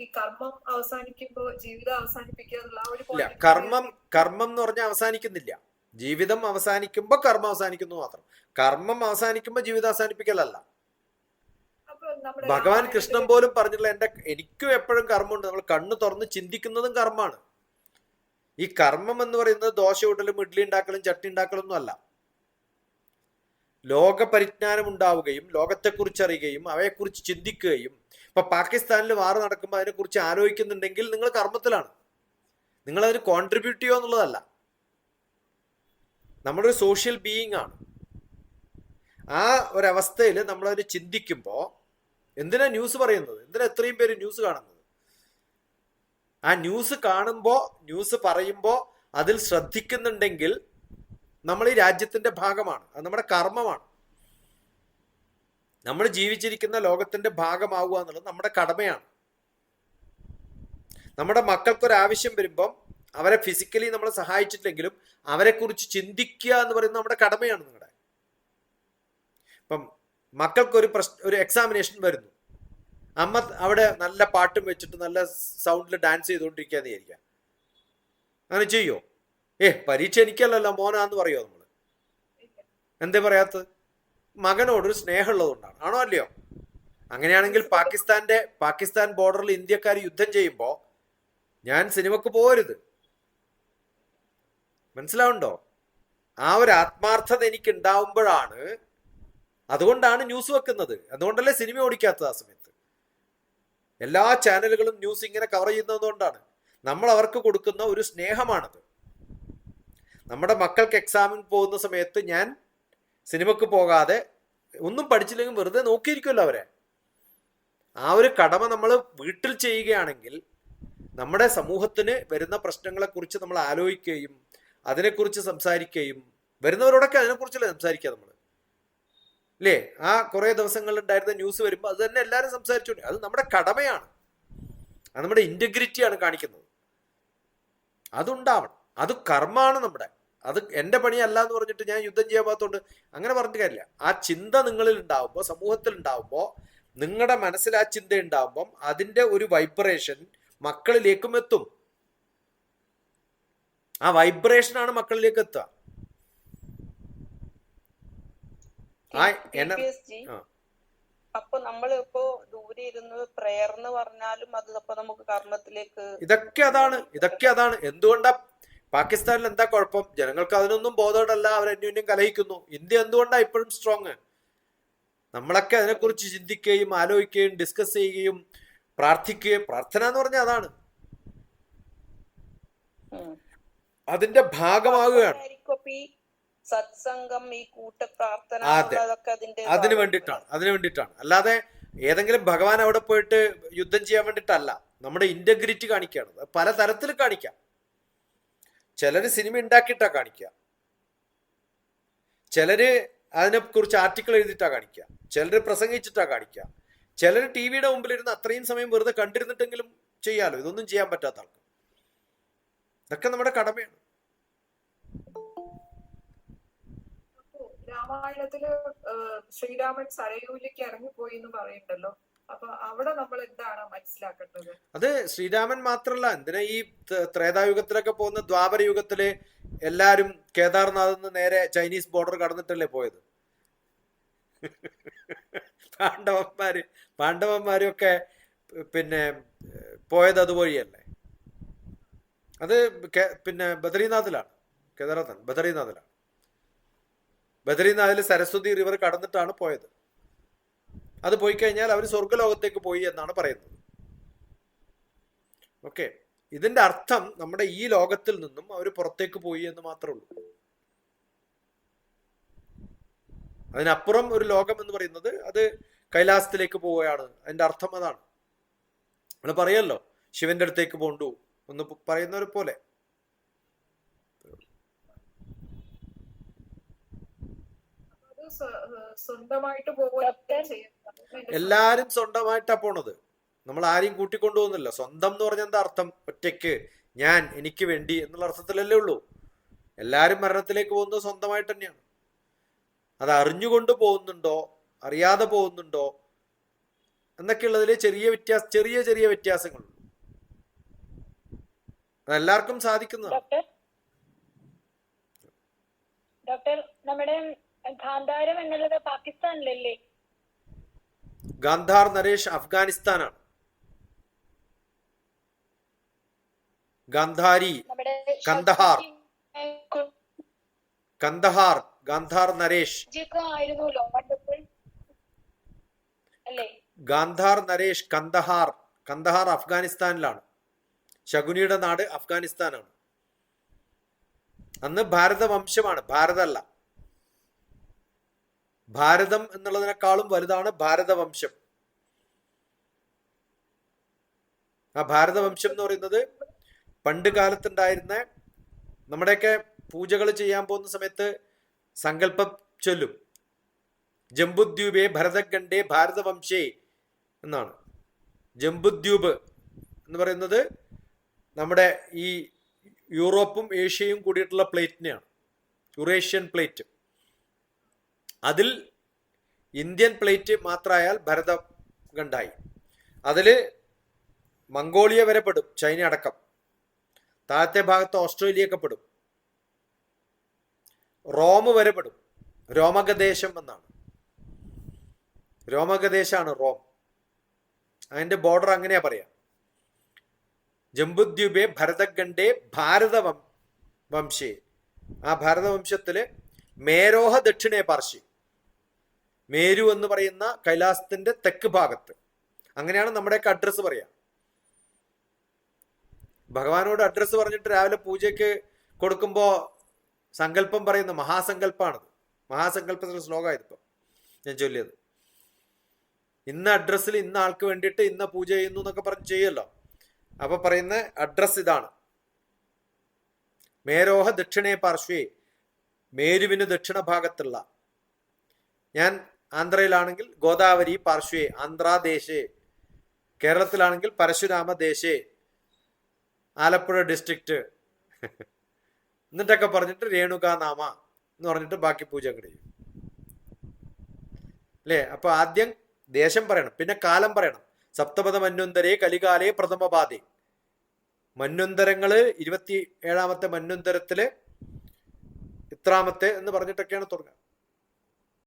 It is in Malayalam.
ഈ കർമ്മം അവസാനിക്കുമ്പോ ജീവിതം അവസാനിപ്പിക്കുക എന്നുള്ള ആ ഒരു കർമ്മം കർമ്മം എന്ന് പറഞ്ഞാൽ അവസാനിക്കുന്നില്ല. ജീവിതം അവസാനിക്കുമ്പോ കർമ്മം അവസാനിക്കുന്നു മാത്രം. കർമ്മം അവസാനിക്കുമ്പോ ജീവിതം അവസാനിപ്പിക്കലല്ല. ഭഗവാൻ കൃഷ്ണൻ പോലും പറഞ്ഞിട്ടുള്ള എന്റെ എനിക്കും എപ്പോഴും കർമ്മമുണ്ട്. നമ്മൾ കണ്ണു തുറന്ന് ചിന്തിക്കുന്നതും കർമ്മമാണ്. ഈ കർമ്മം എന്ന് പറയുന്നത് ദോശ ഉടലും ഇഡ്ഡലി ഉണ്ടാക്കലും ചട്ടി ഉണ്ടാക്കലും ഒന്നും അല്ല. ലോക പരിജ്ഞാനം ഉണ്ടാവുകയും ലോകത്തെക്കുറിച്ച് അറിയുകയും അവയെക്കുറിച്ച് ചിന്തിക്കുകയും ഇപ്പൊ പാകിസ്ഥാനിൽ വാർ നടക്കുമ്പോൾ അതിനെക്കുറിച്ച് ആലോചിക്കുന്നുണ്ടെങ്കിൽ നിങ്ങൾ കർമ്മത്തിലാണ്. നിങ്ങൾ അതിന് കോൺട്രിബ്യൂട്ട് ചെയ്യുക എന്നുള്ളതല്ല. നമ്മളൊരു സോഷ്യൽ ബീയിങ് ആണ്. ആ ഒരവസ്ഥയിൽ നമ്മളതിന് ചിന്തിക്കുമ്പോൾ എന്തിനാ ന്യൂസ് പറയുന്നത്? എന്തിനാ എത്രയും പേര് ന്യൂസ് കാണുന്നത്? ആ ന്യൂസ് കാണുമ്പോൾ ന്യൂസ് പറയുമ്പോൾ അതിൽ ശ്രദ്ധിക്കുന്നുണ്ടെങ്കിൽ നമ്മൾ ഈ രാജ്യത്തിന്റെ ഭാഗമാണ്. അത് നമ്മുടെ കർമ്മമാണ്. നമ്മൾ ജീവിച്ചിരിക്കുന്ന ലോകത്തിന്റെ ഭാഗമാവുക എന്നുള്ളത് നമ്മുടെ കടമയാണ്. നമ്മുടെ മക്കൾക്കൊരാവശ്യം വരുമ്പം അവരെ ഫിസിക്കലി നമ്മൾ സഹായിച്ചിട്ടില്ലെങ്കിലും അവരെക്കുറിച്ച് ചിന്തിക്കുക എന്ന് പറയുന്നത് നമ്മുടെ കടമയാണ് നിങ്ങളുടെ. ഇപ്പം മക്കൾക്കൊരു പ്രശ്ന ഒരു എക്സാമിനേഷൻ വരുന്നു. അമ്മ അവിടെ നല്ല പാട്ടും വെച്ചിട്ട് നല്ല സൗണ്ടിൽ ഡാൻസ് ചെയ്തുകൊണ്ടിരിക്കുക എന്ന് വിചാരിക്കുക. അങ്ങനെ ചെയ്യോ? ഏ പരീക്ഷ എനിക്കല്ലല്ലോ മോനാന്ന് പറയുമോ നമ്മൾ എന്തേ പറയാത്തത്? മകനോടൊരു സ്നേഹമുള്ളതുകൊണ്ടാണ്. ആണോ അല്ലയോ? അങ്ങനെയാണെങ്കിൽ പാകിസ്ഥാന്റെ പാകിസ്ഥാൻ ബോർഡറിൽ ഇന്ത്യക്കാർ യുദ്ധം ചെയ്യുമ്പോൾ ഞാൻ സിനിമക്ക് പോരുത് മനസ്സിലാവുണ്ടോ ആ ഒരു ആത്മാർത്ഥത എനിക്ക് ഉണ്ടാവുമ്പോഴാണ് അതുകൊണ്ടാണ് ന്യൂസ് വെക്കുന്നത്. അതുകൊണ്ടല്ലേ സിനിമ ഓടിക്കാത്തത് ആ സമയത്ത്. എല്ലാ ചാനലുകളും ന്യൂസ് ഇങ്ങനെ കവർ ചെയ്യുന്നതുകൊണ്ടാണ് നമ്മൾ അവർക്ക് കൊടുക്കുന്ന ഒരു സ്നേഹമാണത്. നമ്മുടെ മക്കൾക്ക് എക്സാമിന് പോകുന്ന സമയത്ത് ഞാൻ സിനിമക്ക് പോകാതെ ഒന്നും പഠിച്ചില്ലെങ്കിൽ വെറുതെ നോക്കിയിരിക്കുമല്ലോ അവരെ. ആ ഒരു കടമ നമ്മൾ വീട്ടിൽ ചെയ്യുകയാണെങ്കിൽ നമ്മുടെ സമൂഹത്തിന് വരുന്ന പ്രശ്നങ്ങളെക്കുറിച്ച് നമ്മൾ ആലോചിക്കുകയും അതിനെക്കുറിച്ച് സംസാരിക്കുകയും വരുന്നവരോടൊക്കെ അതിനെക്കുറിച്ചല്ലേ സംസാരിക്കുക നമ്മൾ അല്ലേ ആ കുറേ ദിവസങ്ങളിൽ ഉണ്ടായിരുന്ന ന്യൂസ് വരുമ്പോൾ അത് തന്നെ എല്ലാവരും സംസാരിച്ചുകൊണ്ട് അത് നമ്മുടെ കടമയാണ്. അത് നമ്മുടെ ഇന്റഗ്രിറ്റിയാണ് കാണിക്കുന്നത്. അതുണ്ടാവണം. അത് കർമ്മമാണ് നമ്മുടെ. അത് എന്റെ പണിയല്ല എന്ന് പറഞ്ഞിട്ട് ഞാൻ യുദ്ധം ചെയ്യാൻ പാകത്തോണ്ട് അങ്ങനെ പറഞ്ഞിട്ട് കാര്യമില്ല. ആ ചിന്ത നിങ്ങളിൽ ഉണ്ടാവുമ്പോൾ സമൂഹത്തിൽ ഉണ്ടാവുമ്പോൾ നിങ്ങളുടെ മനസ്സിൽ ആ ചിന്ത ഉണ്ടാവുമ്പം അതിന്റെ ഒരു വൈബ്രേഷൻ മക്കളിലേക്കും എത്തും. ആ വൈബ്രേഷനാണ് മക്കളിലേക്ക് എത്തുക. അപ്പൊ നമ്മൾ ഇപ്പോ ദൂരെ ഇരുന്ന് പ്രയർ എന്ന് പറഞ്ഞാലും അത് അപ്പൊ നമുക്ക് കർമ്മത്തിലേക്ക് ഇതൊക്കെ അതാണ് ഇതൊക്കെ അതാണ്. എന്തുകൊണ്ടാ പാകിസ്ഥാനിൽ എന്താ കുഴപ്പം? ജനങ്ങൾക്ക് അതിനൊന്നും ബോധമല്ല അവർ അന്യോന്യം കലഹിക്കുന്നു. ഇന്ത്യ എന്തുകൊണ്ടാണ് ഇപ്പോഴും സ്ട്രോങ് നമ്മളൊക്കെ അതിനെക്കുറിച്ച് ചിന്തിക്കുകയും ആലോചിക്കുകയും ഡിസ്കസ് ചെയ്യുകയും പ്രാർത്ഥിക്കുകയും പ്രാർത്ഥന എന്ന് പറഞ്ഞാൽ അതാണ്. അതിന്റെ ഭാഗമാകുകയാണ്. സത്സംഗം ഈ കൂട്ട പ്രാർത്ഥന അതിന് വേണ്ടിയിട്ടാണ്. അതിന് വേണ്ടിയിട്ടാണ്. അല്ലാതെ ഏതെങ്കിലും ഭഗവാൻ അവിടെ പോയിട്ട് യുദ്ധം ചെയ്യാൻ വേണ്ടിട്ടല്ല നമ്മുടെ ഇന്റഗ്രിറ്റി കാണിക്കുകയാണ്. പല തരത്തിൽ കാണിക്കാം. ചിലര് സിനിമ ഉണ്ടാക്കിയിട്ടാ കാണിക്കുക. ചിലര് അതിനെക്കുറിച്ച് ആർട്ടിക്കിൾ എഴുതിയിട്ടാ കാണിക്കുക. ചിലര് പ്രസംഗിച്ചിട്ടാ കാണിക്കുക. ചിലർ ടി വിയുടെ മുമ്പിലിരുന്ന് അത്രയും സമയം വെറുതെ കണ്ടിരുന്നിട്ടെങ്കിലും ചെയ്യാലോ. ഇതൊന്നും ചെയ്യാൻ പറ്റാത്ത ആൾക്ക്. ഇതൊക്കെ നമ്മുടെ കടമയാണ്. രാമായണത്തിൽ ശ്രീരാമൻ സരയൂലിക്ക് ഇറങ്ങിപ്പോയി എന്ന് പറയുന്നുണ്ടല്ലോ. അവിടെ നമ്മൾ എന്താണ് അത് ശ്രീരാമൻ മാത്രല്ല എന്തിനാ ഈ ത്രേതായുഗത്തിലൊക്കെ പോകുന്ന ദ്വാപര യുഗത്തിൽ എല്ലാരും കേദാർനാഥിൽ നിന്ന് നേരെ ചൈനീസ് ബോർഡർ കടന്നിട്ടല്ലേ പോയത്? പാണ്ഡവന്മാര് പാണ്ഡവന്മാരും ഒക്കെ പിന്നെ പോയത് അതുവഴിയല്ലേ? അത് പിന്നെ ബദ്രീനാഥിലാണ് കേദാർനാഥ് ബദ്രീനാഥിലാണ്. ബദ്രീനാഥിൽ സരസ്വതി റിവർ കടന്നിട്ടാണ് പോയത്. അത് പോയി കഴിഞ്ഞാൽ അവർ സ്വർഗലോകത്തേക്ക് പോയി എന്നാണ് പറയുന്നത്. ഓക്കെ. ഇതിന്റെ അർത്ഥം നമ്മുടെ ഈ ലോകത്തിൽ നിന്നും അവർ പുറത്തേക്ക് പോയി എന്ന് മാത്രമേ ഉള്ളൂ. അതിനപ്പുറം ഒരു ലോകം എന്ന് പറയുന്നത് അത് കൈലാസത്തിലേക്ക് പോവുകയാണ്. അതിന്റെ അർത്ഥം അതാണ്. നമ്മൾ പറയല്ലോ ശിവന്റെ അടുത്തേക്ക് പോണ്ടു എന്ന് പറയുന്നവരെ പോലെ അത് സ്വ- സ്വന്തമായിട്ട് എല്ലാരും സ്വന്തമായിട്ടാ പോണത്. നമ്മൾ ആരെയും കൂട്ടിക്കൊണ്ടുപോകുന്നില്ല സ്വന്തം എന്ന് പറഞ്ഞ എന്താ അർത്ഥം? ഒറ്റയ്ക്ക് ഞാൻ എനിക്ക് വേണ്ടി എന്നുള്ള അർത്ഥത്തിലല്ലേ ഉള്ളൂ. എല്ലാരും മരണത്തിലേക്ക് പോകുന്നത് സ്വന്തമായിട്ട് തന്നെയാണ്. അത് അറിഞ്ഞുകൊണ്ട് പോകുന്നുണ്ടോ? അറിയാതെ പോകുന്നുണ്ടോ? എന്നൊക്കെയുള്ളതിൽ ചെറിയ വ്യത്യാസ ചെറിയ ചെറിയ വ്യത്യാസങ്ങൾ അതെല്ലാവർക്കും സാധിക്കുന്നതാണ്. ഡോക്ടർ നമ്മുടെ ഗാന്ധാരം എന്നുള്ളത് പാകിസ്ഥാനിലല്ലേ? ഗാന്ധാർ നരേഷ് അഫ്ഗാനിസ്ഥാനാണ്. ഗാന്ധാരി കന്ദഹാർ. കന്ദഹാർ ഗാന്ധാർ നരേഷ്. ഗാന്ധാർ നരേഷ് കന്ദഹാർ കന്ദഹാർ അഫ്ഗാനിസ്ഥാനിലാണ്. ശകുനിയുടെ നാട് അഫ്ഗാനിസ്ഥാനാണ്. അന്ന് ഭാരത വംശമാണ് ഭാരതമല്ല ഭാരതം എന്നുള്ളതിനേക്കാളും വലുതാണ് ഭാരതവംശം. ആ ഭാരതവംശം എന്ന് പറയുന്നത് പണ്ട് കാലത്തുണ്ടായിരുന്ന നമ്മുടെയൊക്കെ പൂജകൾ ചെയ്യാൻ പോകുന്ന സമയത്ത് സങ്കല്പം ചൊല്ലും. ജംബുദ്വീപേ ഭരതഖണ്ഡേ ഭാരതവംശേ എന്നാണ്. ജംബുദ്വീപ് എന്ന് പറയുന്നത് നമ്മുടെ ഈ യൂറോപ്പും ഏഷ്യയും കൂടിയിട്ടുള്ള പ്ലേറ്റിനെയാണ്. Eurasian plate. അതിൽ ഇന്ത്യൻ പ്ലേറ്റ് മാത്രമായാൽ ഭരതഖണ്ഡായി അതിൽ മംഗോളിയ വരെ പെടും ചൈന അടക്കം. താഴത്തെ ഭാഗത്ത് ഓസ്ട്രേലിയ ഒക്കെ പെടും. റോം വരെ പെടും. രോമകദേശം എന്നാണ്. രോമകദേശാണ് റോം. അതിന്റെ ബോർഡർ അങ്ങനെയാ പറയാം. ജംബുദ്വീപെ ഭരതഖണ്ഡേ ഭാരതവം വംശേ. ആ ഭാരതവംശത്തിൽ മേരോഹ ദക്ഷിണേ പാർശ്വി. മേരു എന്ന് പറയുന്ന കൈലാസത്തിന്റെ തെക്ക് ഭാഗത്ത്. അങ്ങനെയാണ് നമ്മുടെയൊക്കെ അഡ്രസ്സ് പറയാം. ഭഗവാനോട് അഡ്രസ്സ് പറഞ്ഞിട്ട് രാവിലെ പൂജയ്ക്ക് കൊടുക്കുമ്പോ സങ്കല്പം പറയുന്ന മഹാസങ്കല്പാണത്. മഹാസങ്കല്പത്തിന്റെ ശ്ലോകമായത് ഇപ്പൊ ഞാൻ ചൊല്ലിയത്. ഇന്ന അഡ്രസ്സിൽ ഇന്ന ആൾക്ക് വേണ്ടിയിട്ട് ഇന്ന പൂജ ചെയ്യുന്നു എന്നൊക്കെ പറഞ്ഞ് ചെയ്യല്ലോ. അപ്പൊ പറയുന്ന അഡ്രസ് ഇതാണ്. മേരോഹ ദക്ഷിണേ പാർശ്വേ മേരുവിന് ദക്ഷിണ ഭാഗത്തുള്ള. ഞാൻ ആന്ധ്രയിലാണെങ്കിൽ ഗോദാവരി പാർശ്വേ ആന്ധ്രാദേശേ കേരളത്തിലാണെങ്കിൽ പരശുരാമ ദേശേ ആലപ്പുഴ ഡിസ്ട്രിക്റ്റ് എന്നിട്ടൊക്കെ പറഞ്ഞിട്ട് രേണുക നാമ എന്ന് പറഞ്ഞിട്ട് ബാക്കി പൂജ അങ്ങോട്ട് അല്ലേ? അപ്പൊ ആദ്യം ദേശം പറയണം പിന്നെ കാലം പറയണം. സപ്തപദ മന്വന്തരേ കലികാലേ പ്രഥമപാതേ മന്വന്തരങ്ങൾ ഇരുപത്തി ഏഴാമത്തെ മന്വന്തരത്തിൽ ഇത്രാമത്തെ എന്ന് പറഞ്ഞിട്ടൊക്കെയാണ് തുടങ്ങുക.